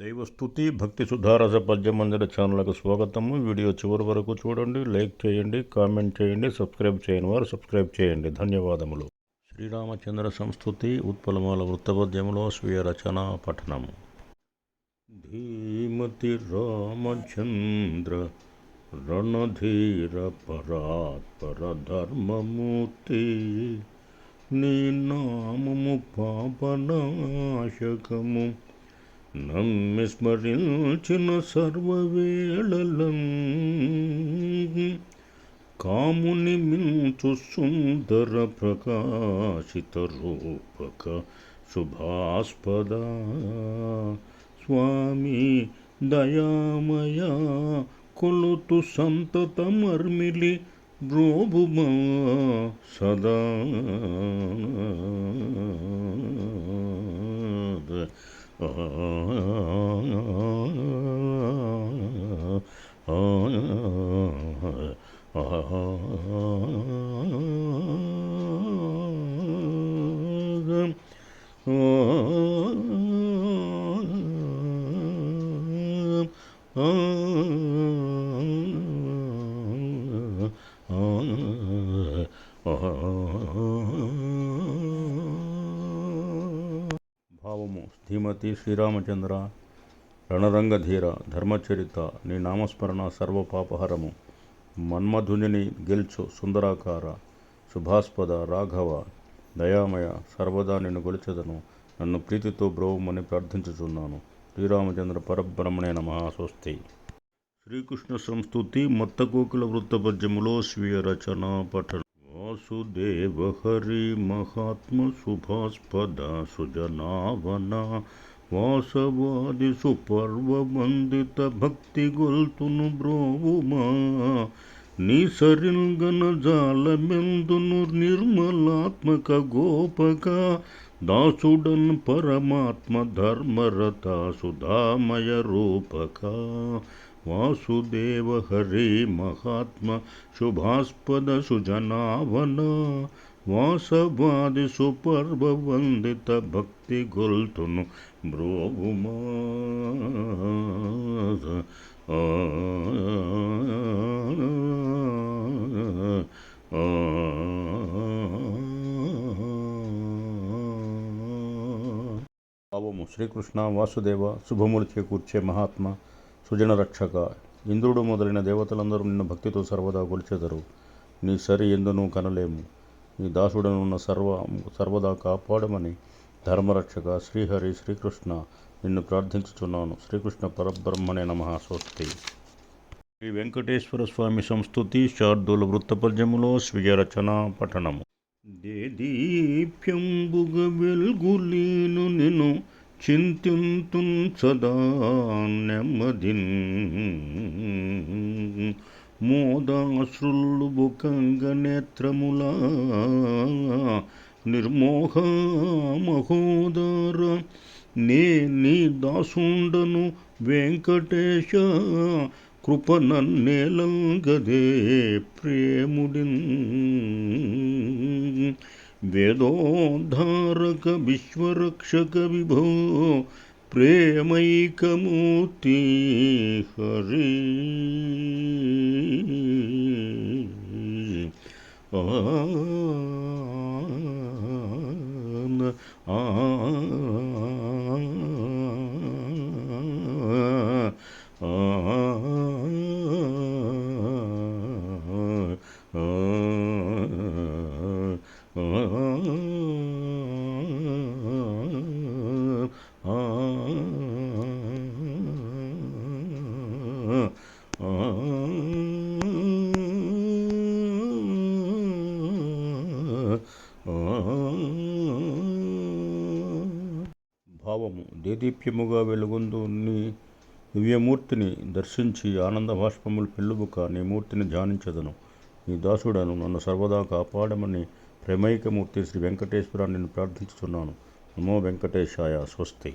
దైవస్థుతి భక్తి సుధారస పద్యమందిర ఛానల్కు స్వాగతము. వీడియో చివరి వరకు చూడండి లైక్ చేయండి కామెంట్ చేయండి సబ్స్క్రైబ్ చేయని వారు సబ్స్క్రైబ్ చేయండి. ధన్యవాదములు. శ్రీరామచంద్ర సంస్థుతి ఉత్పలమాల వృత్తపద్యములో స్వీయ రచన పఠనము. ధీమతి రామచంద్ర రణధీర పరాత్పర ధర్మమూర్తి నీ నామము పాపనాశకము. నమ్మి స్మరించిన సర్వవేళలం కాముని మించు సుందర ప్రకాశిత రూపక శుభాస్పద. స్వామి దయామయ కొలుతు సంతతమర్మిలి బ్రోభుమా సదా. భావము శ్రీమతి శ్రీరామచంద్ర రణరంగధీర ధర్మచరిత నీ నామస్మరణ సర్వపాపహరము. మన్మధుని గెల్చు సుందరాకార శుభాస్పద రాఘవ దయామయ సర్వదా నిన్ను గొలిచెదను. నన్ను ప్రీతితో బ్రోవమని ప్రార్థించుచున్నాను. శ్రీరామచంద్ర పరబ్రహ్మణే నమ. స్వస్తి. శ్రీకృష్ణ సంస్థుతి మత్తకోకుల వృత్తపద్యములో స్వీయ రచన పఠన వాసుదేవ హరి మహాత్మ శుభాస్పద సుజనావన వాసవాది సుపర్వ వందిత భక్తి గొల్తును బ్రోవుమా నీ సరిల్గన జాలమెందును నిర్మలాత్మక గోపక దాసుడన్ పరమాత్మ ధర్మరత సుధామయ రూపక वासुदेव हरे महात्मा शुभास्पद सुजनावन वासवादि सुपर्व वंदित भक्ति गुलतुनु ब्रोवुमा आ श्रीकृष्ण वासुदेव शुभमूर्ति कूर्चे महात्मा భావము శ్రీకృష్ణ వాసుదేవ శుభములు చేకూర్చే మహాత్మ సుజన రక్షక ఇంద్రుడు మొదలైన దేవతలందరూ నిన్ను భక్తితో సర్వదా కొలిచెదరు. నీ సరి ఎందును కనలేము. నీ దాసుడనున్న సర్వ సర్వదా కాపాడమని ధర్మరక్షక శ్రీహరి శ్రీకృష్ణ నిన్ను ప్రార్థించుచున్నాను. శ్రీకృష్ణ పరబ్రహ్మణే నమ. స్వస్తి. శ్రీ వెంకటేశ్వర స్వామి సంస్థుతి శార్దూల వృత్తపద్యములో స్వీయ రచన పఠనము దేదీప్యంబుగ వెల్గులీను నిను చింతింతున్ సదా నెమ్మదిన్ మోదాశ్రులు బుకంగ నేత్రములా నిర్మోహ మహోదర. నే నీ దాసుండను వెంకటేశ కృప నన్నేలంగదే वेदोद्धारक विश्वरक्षक विभो प्रेमैकमूर्ति हरि। आ आ భావము దేదీప్యముగా వెలుగొందు నీ దివ్యమూర్తిని దర్శించి ఆనంద భాష్పములు పెళ్ళుబుక నీ మూర్తిని ధ్యానించదను. నీ దాసుడను నన్ను సర్వదా కాపాడమని ప్రమేయకమూర్తి శ్రీ వెంకటేశ్వర నేను ప్రార్థించుతున్నాను నమో వెంకటేశాయ స్వస్తి.